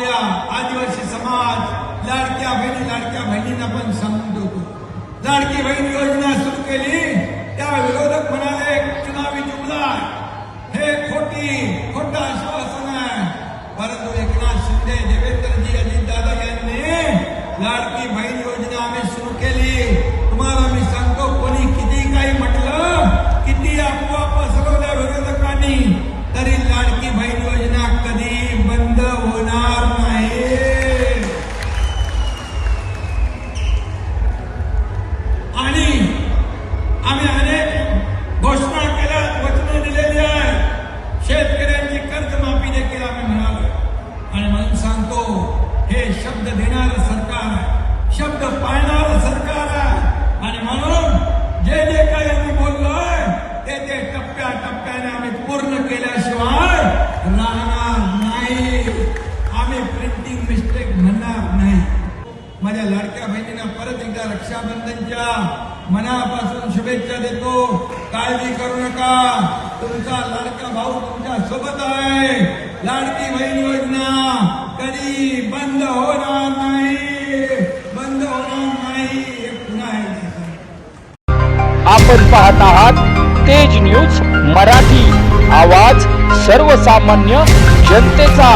आपल्या आदिवासी समाज लाडक्या बहिणी लाडक्या बहिणींना पण सांगून देतो. लाडकी बहीण योजना सुरू केली त्या विरोधक म्हणाले चुनावी जुमला हे खोटी खोटं आश्वासन आहे. परंतु एकनाथ शिंदे देवेंद्रजी अजितदादा यांनी लाडकी बहीण योजना आम्ही सुरू केली. आम्ही प्रिंटिंग मिस्टेक म्हणणार नाही. माझ्या लाडक्या बहिणींना परत एकदा रक्षाबंधनच्या मनापासून शुभेच्छा देतो. काळजी करू नका. तुमचा लाडका भाऊ तुमच्यासोबत आहे. लाडकी बहीण योजना कधी बंद होणार नाही. बंद होणार नाही. हे पुन्हा आपण पाहत आहात तेज न्यूज मराठी. आवाज सर्वसामान्य जनतेचा.